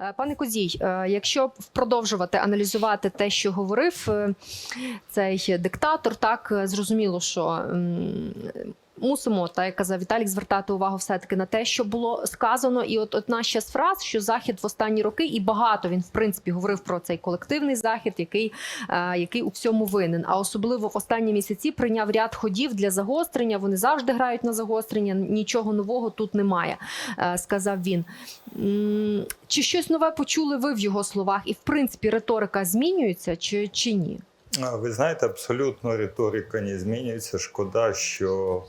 Е, Пане Козій, е, якщо продовжувати аналізувати те, що говорив е, цей диктатор, так зрозуміло, що мусимо, так як казав Віталік, звертати увагу все-таки на те, що було сказано. І от одна ще з фраз, що захід в останні роки, і багато він в принципі говорив про цей колективний захід, який, е, який у всьому винен. А особливо в останні місяці прийняв ряд ходів для загострення. Вони завжди грають на загострення. Нічого нового тут немає, е, сказав він. Чи щось нове почули ви в його словах? І в принципі риторика змінюється чи, чи ні? Ви знаєте, абсолютно риторика не змінюється. Шкода, що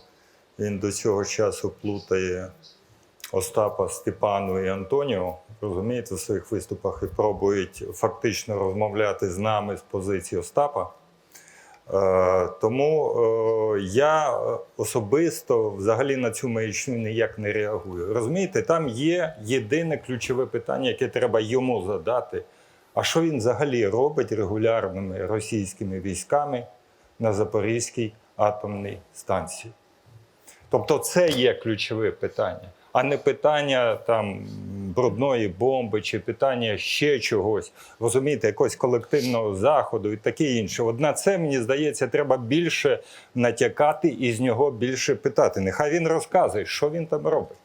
він до цього часу плутає Остапа, Степану і Антоніо. Розумієте, в своїх виступах і пробують фактично розмовляти з нами з позиції Остапа. Е, тому е, я особисто взагалі на цю маячню ніяк не реагую. Розумієте, там є єдине ключове питання, яке треба йому задати. А що він взагалі робить регулярними російськими військами на Запорізькій атомній станції? Тобто, це є ключове питання, а не питання там брудної бомби чи питання ще чогось, розумієте, якогось колективного заходу і таке інше. От на це мені здається, треба більше натякати і з нього більше питати. Нехай він розказує, що він там робить.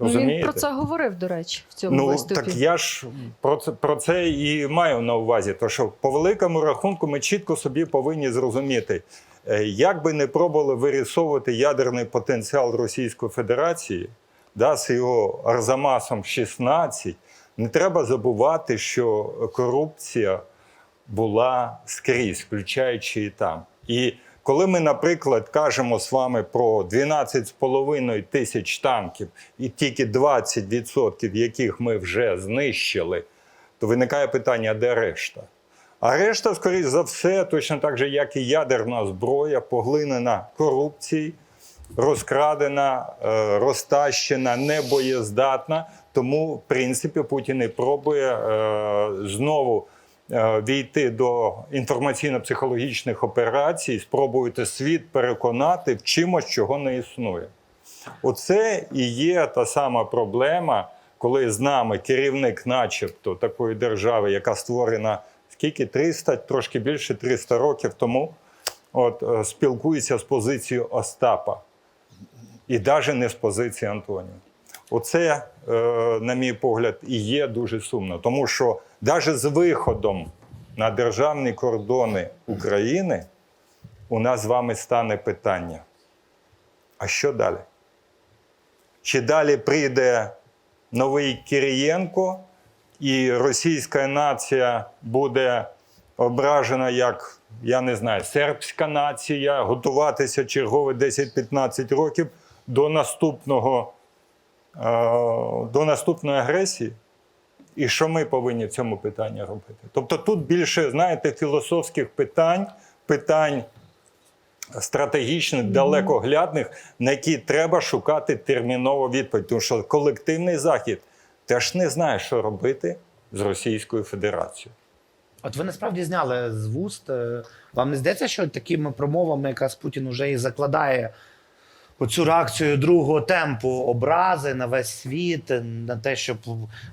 Ну, він про це говорив, до речі, в цьому Ну виступі. так я ж про це про це і маю на увазі. То що по великому рахунку ми чітко собі повинні зрозуміти, як би не пробували вирісовувати ядерний потенціал Російської Федерації, да, з його арзамасом 16, не треба забувати, що корупція була скрізь, включаючи і там. І коли ми, наприклад, кажемо з вами про 12,5 тисяч танків і тільки 20% яких ми вже знищили, то виникає питання, де решта? А решта, скоріш за все, точно так же, як і ядерна зброя, поглинена корупцією, розкрадена, е, розтащена, небоєздатна. Тому, в принципі, Путін і пробує е, знову е, війти до інформаційно-психологічних операцій, спробувати світ переконати в чимось, чого не існує. Оце і є та сама проблема, коли з нами керівник, начебто, такої держави, яка створена скільки 300, трошки більше 300 років тому, от е, спілкується з позицією Остапа, і навіть не з позиції Антонія. Оце, е, на мій погляд, і є дуже сумно, тому що навіть з виходом на державні кордони України у нас з вами стане питання: а що далі? Чи далі прийде новий Кирієнко, і російська нація буде ображена як, я не знаю, сербська нація, готуватися чергові 10-15 років до наступного, е, до наступної агресії? І що ми повинні в цьому питанні робити? Тобто тут більше, знаєте, філософських питань, питань стратегічних, далекоглядних, на які треба шукати термінову відповідь. Тому що колективний захід теж не знаєш, що робити з Російською Федерацією. От ви насправді зняли з вуст. е, Вам не здається, що такими промовами, якраз Путін вже і закладає оцю реакцію другого темпу образи на весь світ, е, на те, щоб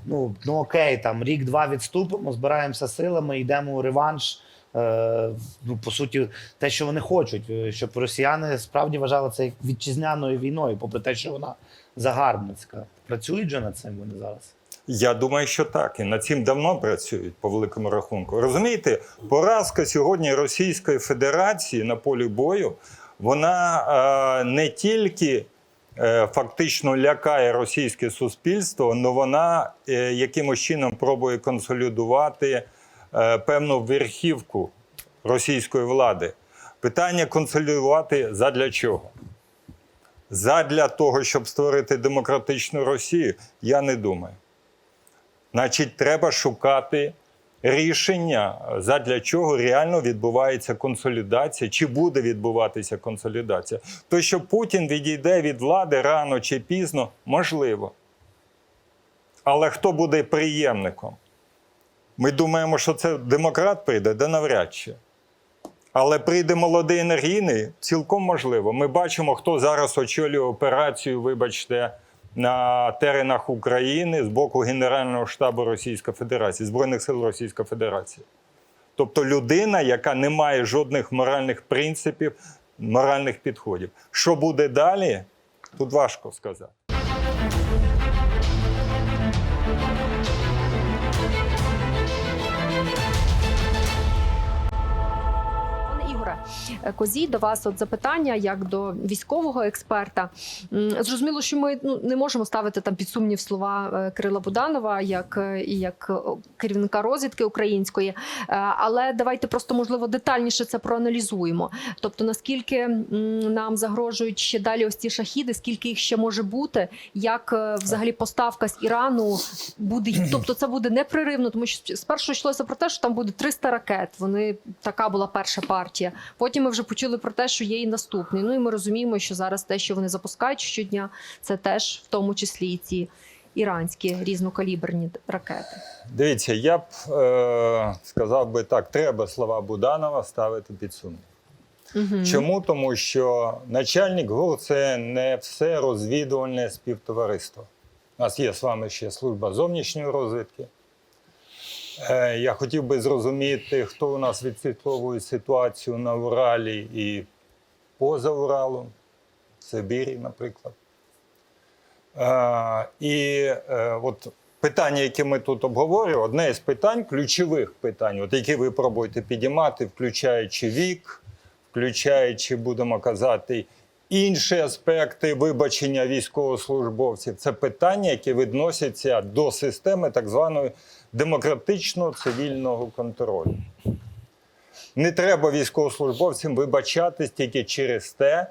ну, ну окей, там рік-два відступимо, збираємося силами, йдемо у реванш. Е, ну, по суті, те, що вони хочуть, е, щоб росіяни справді вважали це як вітчизняною війною, попри те, що вона загарбницька. Працюють же над цим вони зараз. Я думаю, що так. І над цим давно працюють по великому рахунку. Розумієте, поразка сьогодні Російської Федерації на полі бою, вона е, не тільки е, фактично лякає російське суспільство, але вона е, якимось чином пробує консолідувати певну верхівку російської влади. Питання консолідувати задля чого? Задля того, щоб створити демократичну Росію, я не думаю. Значить, треба шукати рішення, задля чого реально відбувається консолідація, чи буде відбуватися консолідація. То, що Путін відійде від влади рано чи пізно, можливо. Але хто буде приємником? Ми думаємо, що це демократ прийде, де навряд чи. Але прийде молодий енергійний, цілком можливо. Ми бачимо, хто зараз очолює операцію, вибачте, на теренах України з боку Генерального штабу Російської Федерації, Збройних сил Російської Федерації. Тобто людина, яка не має жодних моральних принципів, моральних підходів. Що буде далі, тут важко сказати. Е, до вас от запитання як до військового експерта. Зрозуміло, що ми ну не можемо ставити там під сумнів слова е, Кирила Буданова як е, як е, керівника розвідки української. Але давайте просто можливо детальніше це проаналізуємо. Тобто, наскільки нам загрожують ще далі ось ці шахіди, скільки їх ще може бути, як взагалі поставка з Ірану буде, тобто це буде непреривно, тому що спершу йшлося про те, що там буде 300 ракет. Вони така була перша партія. Потім ми вже почули про те, що є і наступний. Ну і ми розуміємо, що зараз те, що вони запускають щодня, це теж в тому числі і ці іранські різнокаліберні ракети. Дивіться, я б е, сказав би так: треба слова Буданова ставити під сумнів. Угу. Чому? Тому що начальник ГУР це не все розвідувальне співтовариство. У нас є з вами ще служба зовнішньої розвідки. Е, Я хотів би зрозуміти, хто у нас відслідковує ситуацію на Уралі і поза Уралом, в Сибірі, наприклад. Е, І е, от питання, які ми тут обговорюємо, одне із питань, ключових питань, от які ви пробуєте підіймати, включаючи вік, включаючи, будемо казати, інші аспекти вибачення військовослужбовців. Це питання, які відносяться до системи так званої демократичного цивільного контролю. Не треба військовослужбовцям вибачатись тільки через те,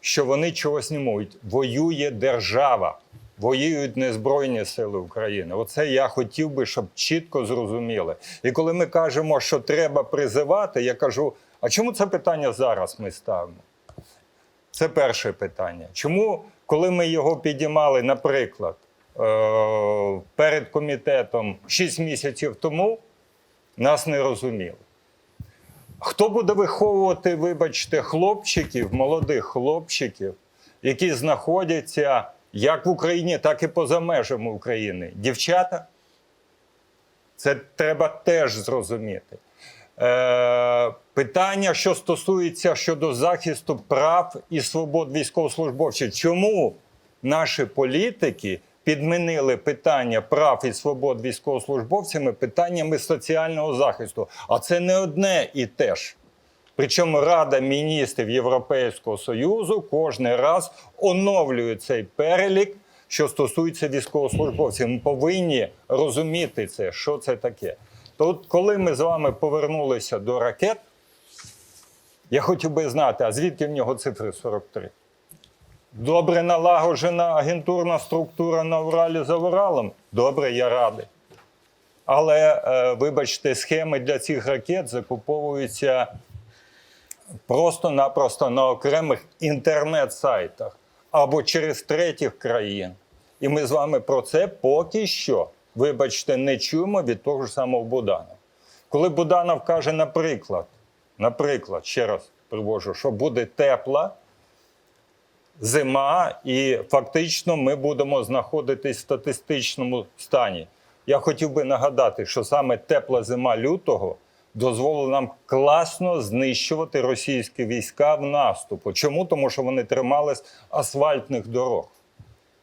що вони чогось не можуть. Воює держава, воюють не Збройні Сили України. Оце я хотів би, щоб чітко зрозуміли. І коли ми кажемо, що треба призивати, я кажу: а чому це питання зараз ми ставимо? Це перше питання. Чому, коли ми його підіймали, наприклад, перед комітетом 6 місяців тому, нас не розуміли. Хто буде виховувати, вибачте, хлопчиків, молодих хлопчиків, які знаходяться як в Україні, так і поза межами України? Дівчата? Це треба теж зрозуміти. Е, питання, що стосується щодо захисту прав і свобод військовослужбовців. Чому наші політики підмінили питання прав і свобод військовослужбовцями питаннями соціального захисту? А це не одне і те ж. Причому Рада міністрів Європейського Союзу кожен раз оновлює цей перелік, що стосується військовослужбовців. Ми повинні розуміти це, що це таке. То от коли ми з вами повернулися до ракет, я хотів би знати, а звідки в нього цифри 43? Добре налагоджена агентурна структура на Уралі за Уралом? Добре, я радий. Але, е, вибачте, схеми для цих ракет закуповуються просто-напросто на окремих інтернет-сайтах або через третіх країн. І ми з вами про це поки що, вибачте, не чуємо від того ж самого Буданова. Коли Буданов каже, наприклад, наприклад, ще раз привожу, що буде тепла зима, і фактично ми будемо знаходитись в статистичному стані. Я хотів би нагадати, що саме тепла зима лютого дозволила нам класно знищувати російські війська в наступу. Чому? Тому що вони тримались асфальтних дорог,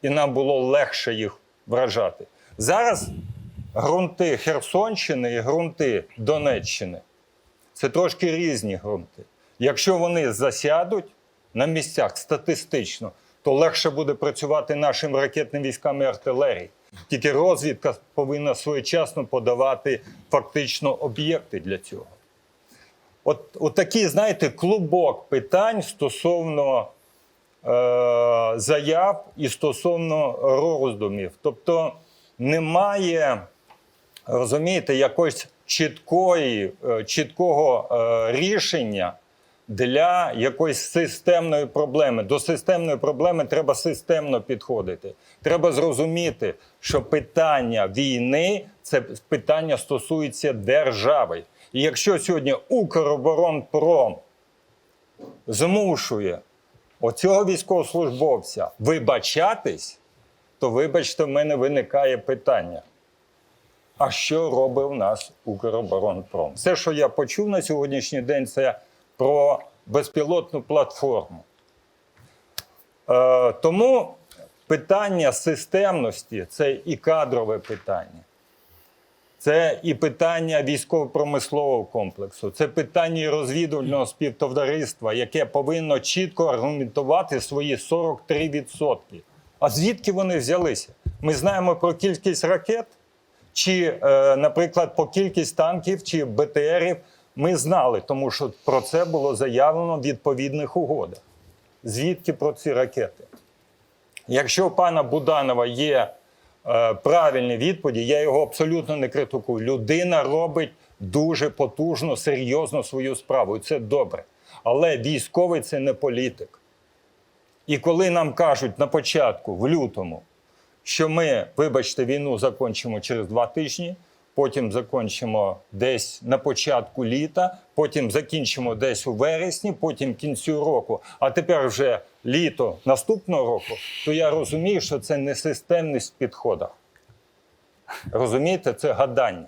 і нам було легше їх вражати. Зараз ґрунти Херсонщини і ґрунти Донеччини це трошки різні ґрунти. Якщо вони засядуть на місцях статистично, то легше буде працювати нашим ракетним військам і артилерії. Тільки розвідка повинна своєчасно подавати фактично об'єкти для цього. От, от такий, знаєте, клубок питань стосовно е, заяв і стосовно роздумів. Тобто немає, розумієте, якоїсь чіткої, е, чіткого е, рішення для якоїсь системної проблеми. До системної проблеми треба системно підходити. Треба зрозуміти, що питання війни це питання стосується держави. І якщо сьогодні Укроборонпром змушує оцього військовослужбовця вибачатись, то вибачте, в мене виникає питання. А що робить у нас Укроборонпром? Все, що я почув на сьогоднішній день, це про безпілотну платформу. Е, тому питання системності це і кадрове питання. Це і питання військово-промислового комплексу, це питання розвідувального співтовариства, яке повинно чітко аргументувати свої 43%. А звідки вони взялися? Ми знаємо про кількість ракет, чи, е, наприклад, по кількість танків чи БТРів. Ми знали, тому що про це було заявлено в відповідних угодах. Звідки про ці ракети? Якщо у пана Буданова є е, правильні відповіді, я його абсолютно не критикую. Людина робить дуже потужно, серйозно свою справу, і це добре. Але військовий це не політик. І коли нам кажуть на початку, в лютому, що ми, вибачте, війну закінчимо через два тижні, потім закінчимо десь на початку літа, потім закінчимо десь у вересні, потім кінцю року, а тепер вже літо наступного року, то я розумію, що це не системність в підходах. Розумієте, це гадання.